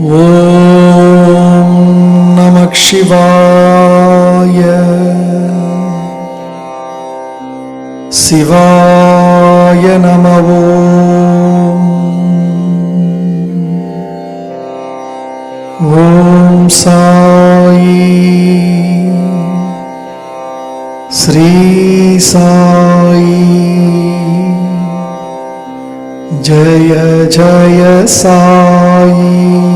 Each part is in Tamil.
ॐ नमः शिवाय। शिवाय नमः ॐ। साई श्री साई। जय जय साई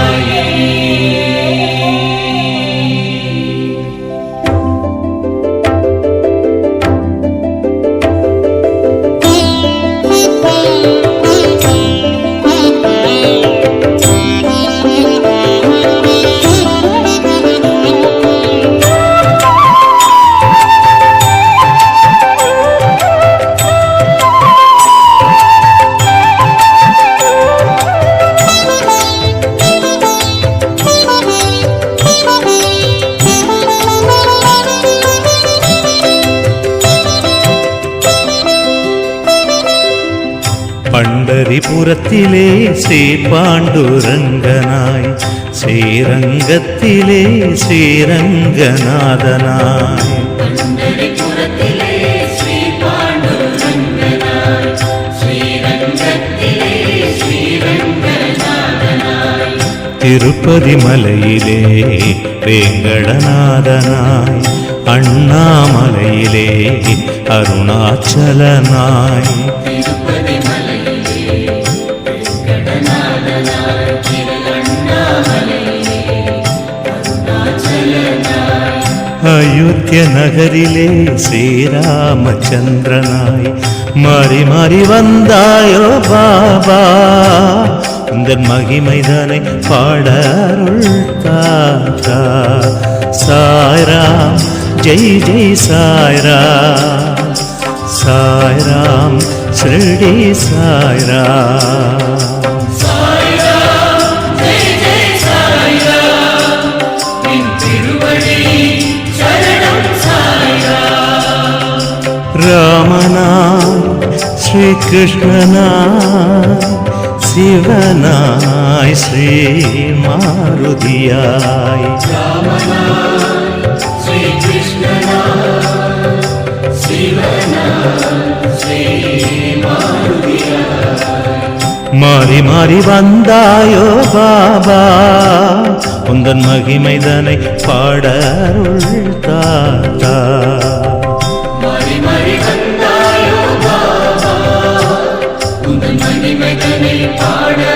பூரத்திலே ஸ்ரீபாண்டுரங்கனாய் ஸ்ரீரங்கத்திலே ஸ்ரீரங்கநாதனாய் திருப்பதி மலையிலே வேங்கடநாதனாய் அண்ணாமலையிலே அருணாச்சலனாய். அயோத்திய நகரிலே ஸ்ரீராமச்சந்திரனாய் மாறி மாறி வந்தாயோ பாபா. இந்த மகிமைதனை பாடருள் தாத்தா. சாய்ராம் ஜெய் ஜெய் சாய்ராம். சாய்ராம் शिरडी सारा ராமனாய் ஸ்ரீகிருஷ்ணனாய் சிவனாய் ஸ்ரீ மாருதியாய். மாறி மாறி வந்தாயோ பாபா உந்தன் மகிமைதனை பாடருள் தாத்தா. பாட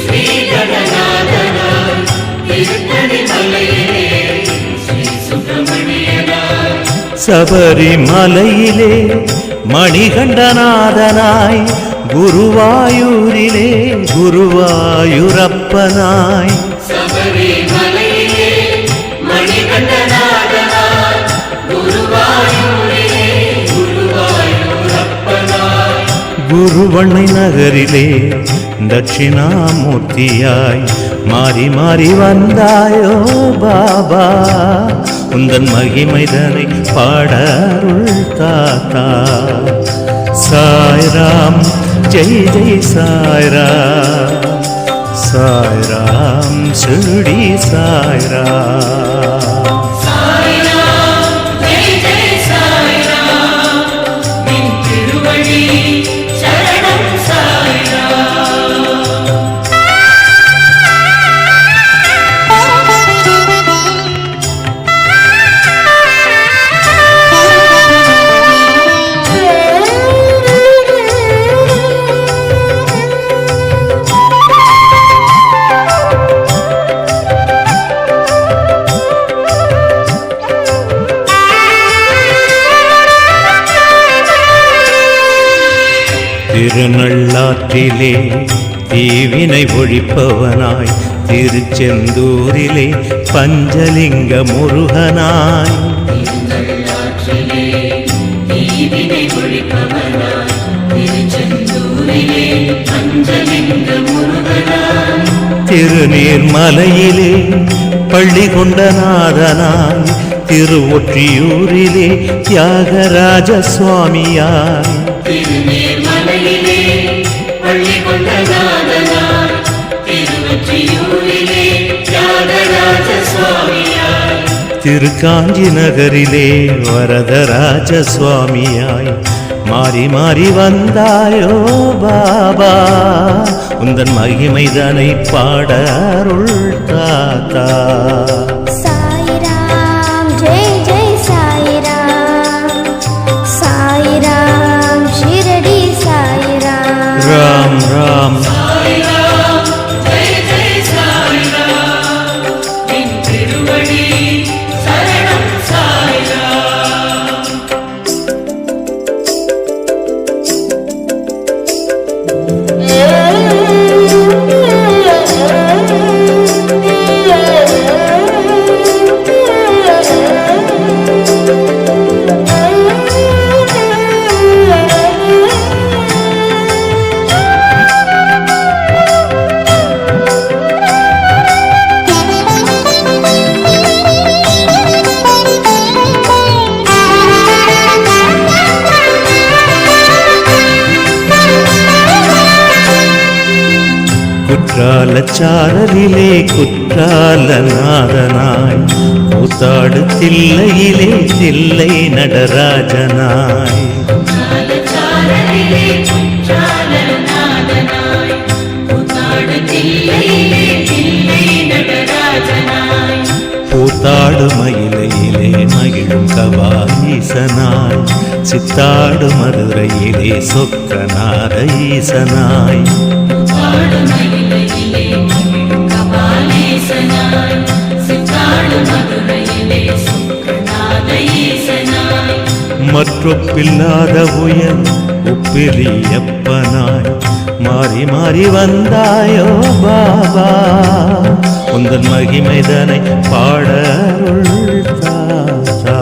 ஸ்ரீகணநாதனாய் திருத்தணி மலையிலே ஸ்ரீ சுப்பிரமணியனாய் சபரிமலையிலே மணிகண்டநாதனாய் குருவாயூரிலே குருவாயூரப்பனாய். சபரிமலையிலே மணிகண்டனாய் குருவண்ணை நகரிலே தட்சிணாமூர்த்தியாய் மாறி மாறி வந்தாயோ பாபா. உந்தன் மகிமைதனை பாடருள் தாத்தா. சாய்ராம் ஜெய் ஜெய் சாய்ரா சாய்ராம் சுடி சாய்ரா திருநள்ளாற்றிலே தீவினை ஒழிப்பவனாய் திருச்செந்தூரிலே பஞ்சலிங்க முருகனாய். திருநீர்மலையிலே பள்ளி கொண்ட நாதனாய் திருவொற்றியூரிலே தியாகராஜ சுவாமியாய். திருநீர்மலையிலே பள்ளி கொண்ட நாதனாய் திருவொற்றியூரிலே தியாகராஜ சுவாமியார் திருக்காஞ்சி நகரிலே வரதராஜ சுவாமியாய் மாறி மாறி வந்தாயோ பாபா உந்தன் மகிமைதனை பாட அருள் தாத்தா. குற்றால சாரலிலே குற்றால நாதனாய் கூத்தாடு தில்லையிலே தில்லை நடராஜனாய். கூத்தாடு மயிலையிலே மகிழும் கபாலீசனாய். சித்தாடு மதுரையிலே சொக்கநாத ஈசனாய் மற்றொப்பில்லாத உயர் உப்பிலியப்பனாய் மாறி மாறி வந்தாயோ பாபா. உந்தன் மகிமைதனை பாடருள் தாத்தா.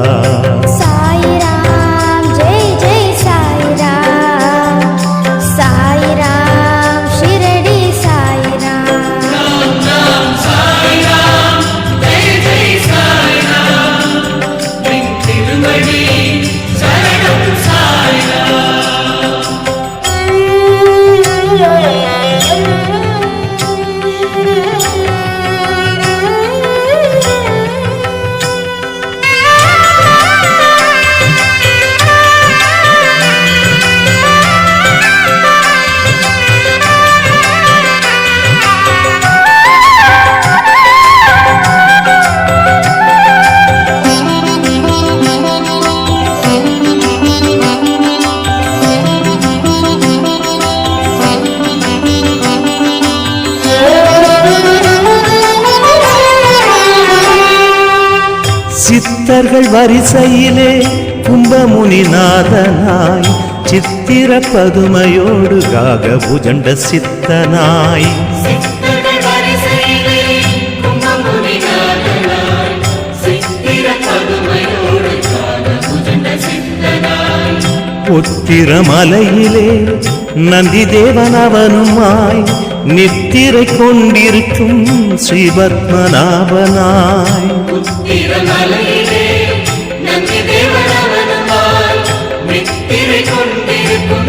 சித்தர்கள் வரிசையிலே கும்பமுனிநாதனாய் சித்திர பதுமையோடு காக புஜண்ட சித்தனாய். சித்தர்கள் வரிசையிலே கும்பமுனிநாதனாய் சித்திர நித்திரை கொண்டிருக்கும் ஸ்ரீபத்மநாபனாய்.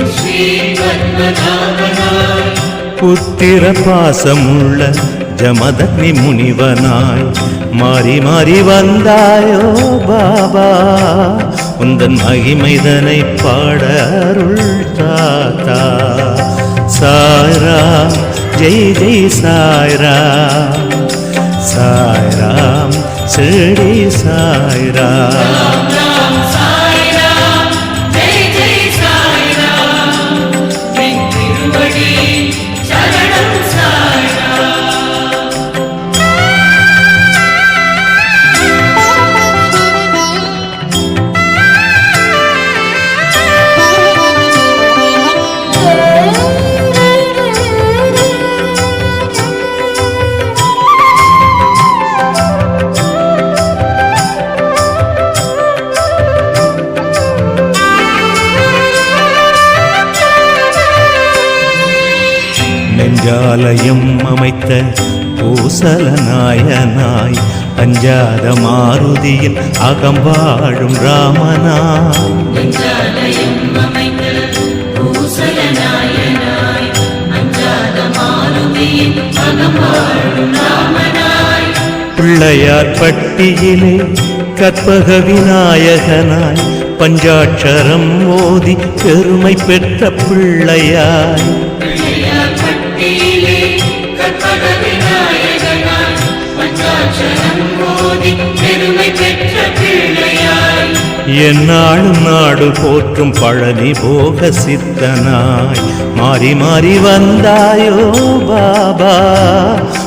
ஸ்ரீ பத்மநாபனாய் புத்திர பாசமுள்ள ஜமதக்னி முனிவனாய். மாறி மாறி வந்தாயோ பாபா. உந்தன் மகிமைதனை பாட அருள் தாத்தா. சாரா ஜெய் ஜெய் சாய்ரா சாய்ராம் சிடி சாய்ரா ராம் சாய்ராம். நெஞ்சாலயம் அமைத்த பூசல நாயனாய் அஞ்சாத மாருதியில் அகம்பாழும் ராமனாய் நெஞ்சாலயம் அமைந்த பூசல நாயனாய் அஞ்சாத மாருதியின் அகம்பாழும் பிள்ளையார் பட்டியிலே கற்பக விநாயகனாய் பஞ்சாட்சரம் ஓதி பெருமை பெற்ற பிள்ளையாய். பிள்ளையார் கற்பக விநாயகனாய் பஞ்சாட்சரம் மோதி பெருமை பெற்ற பிள்ளையாய். என்னாலும் நாடு போற்றும் பழனி போக சித்தனாய். மாறி மாறி வந்தாயோ பாபா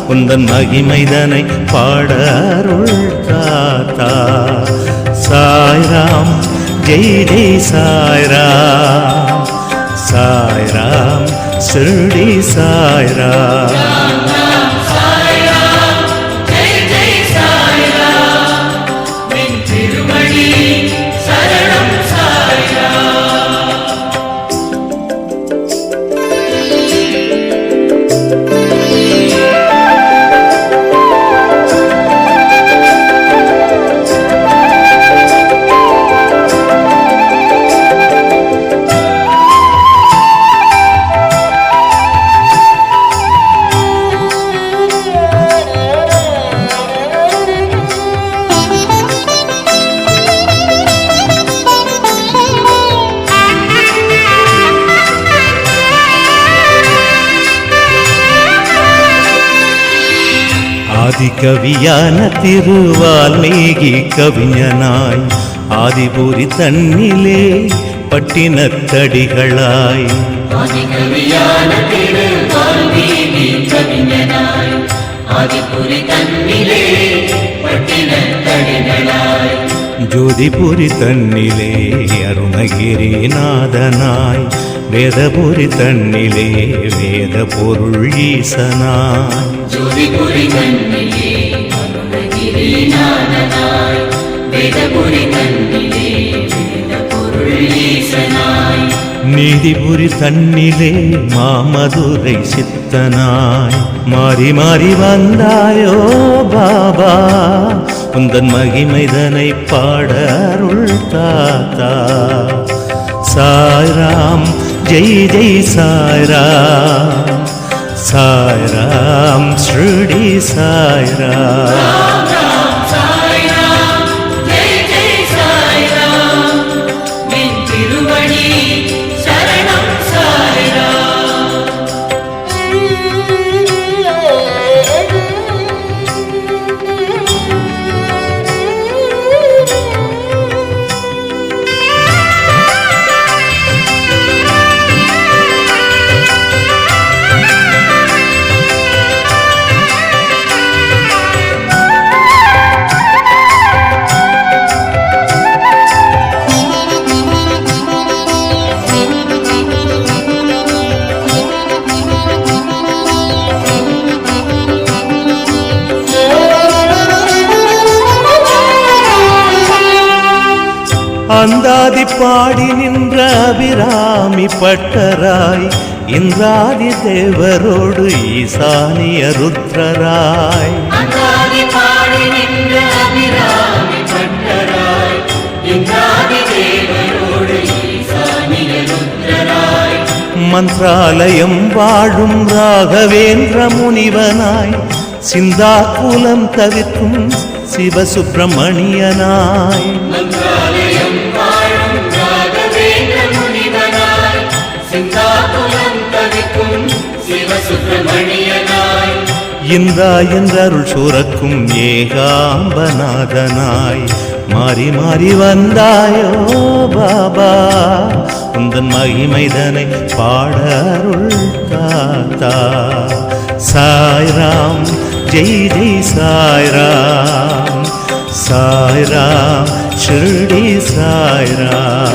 உந்தன் மகிமைதனை பாட அருள் தாத்தா. சாய்ராம் ஜெய் ஜெய் சாய்ராம். சாய்ராம் சிறுடி சாய்ராம் ஆதிகவியான திருவால்மீகி கவிஞனாய். ஆதிபுரி தன்னிலே பட்டினத்தடிகளாய் ஆதிகவியான திரு வால்மீகி வேதபுரி தன்னிலே வேத பொருள் ஈசனாய் நீதிபுரி தன்னிலே மாமதுரை சித்தனாய். மாறி மாறி வந்தாயோ பாபா. உந்தன் மகிமைதனை பாட அருள் தாத்தா. சாய்ராம் ஜெய் ஜெய் சாய்ராம் சாய்ராம் ஸ்ருடி சாய்ராம் அந்தாதி பாடி நின்ற அபிராமி பட்டராய் இந்திராதி தேவரோடு ஈசானிய ருத்ரராய். மந்த்ராலயம் வாழும் ராகவேந்திர முனிவனாய் சிந்தாக்குலம் தவிர்க்கும் சிவசுப்பிரமணியனாய். மந்திராலயம் இந்தா என்றருள் சுரக்கும் ஏகாம்பநாதனாய். மாறி மாறி வந்தாயோ பாபா. உந்தன் மகிமைதனை பாடருள் காத்தா. சாய்ராம் ஜெய் ஜெய் சாய்ராம் சாய்ராம் ஷிரடி சாய்ராம்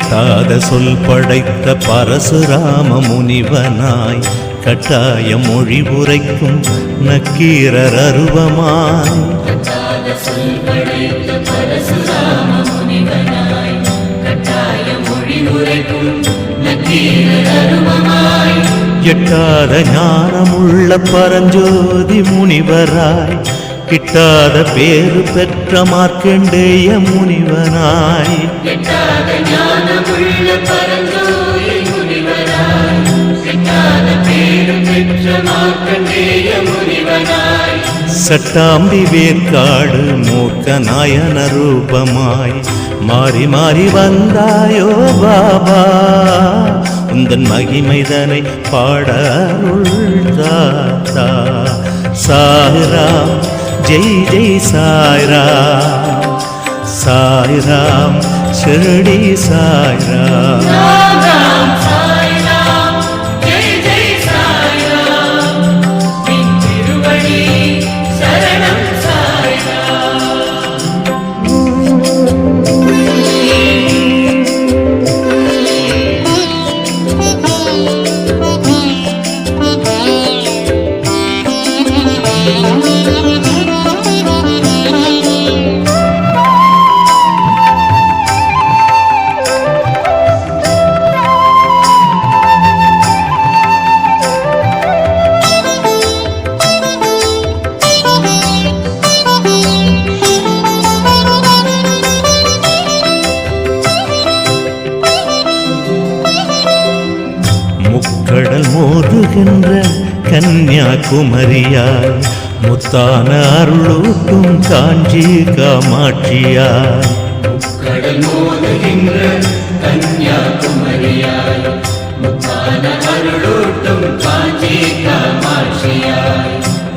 கட்டாத சொல் படைத்த பரசுராம முனிவனாய் கட்டாய மொழி உரைக்கும் நக்கீரர் அருவமாய். எட்டாத ஞானமுள்ள பரஞ்சோதி முனிவராய் கிட்டாத பேரு பெற்ற மார்க்கண்டேய முனிவனாய். சட்டாம்பி வேற்காடு மூக்க நாயன ரூபமாய் மாறி மாறி வந்தாயோ பாபா. உந்தன் மகிமைதனை பாட அருள் தாத்தா சாய்ராம் ஜெய் ஜெய் சாய்ராம். சாய்ராம் ஷிரடி சாய்ராம். கடல் மோதுகின்ற கன்னியாகுமரியாய் முத்தான அருளூட்டும் காஞ்சி காமாட்சியாய் கடல் மோதுகின்ற கன்னியாகுமரியாய் முத்தான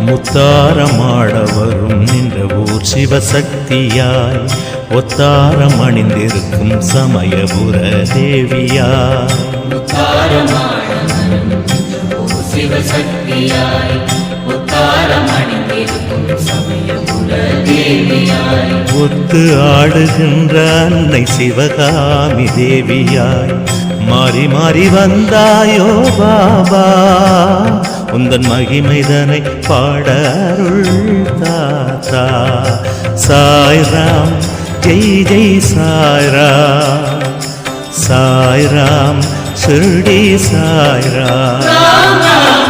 முத்தாரமாட வரும் நின்ற ஊர் சிவசக்தியாய் ஒத்தாரம் அணிந்திருக்கும் சமயபுர தேவியாய். சிவசக்தியாய் அணிந்திருக்கும் தேவியாய் ஒத்து ஆடுகின்ற அன்னை சிவகாமி தேவியாய் மாறி மாறி வந்தாயோ பாபா. உந்தன் மகிமைதனை பாட அருள் தாத்தா. சாய்ராம் ஜெய் ஜெய் சாய்ராம் சாய்ராம் ஷிரடி சாய்ராம் ராம். சாய்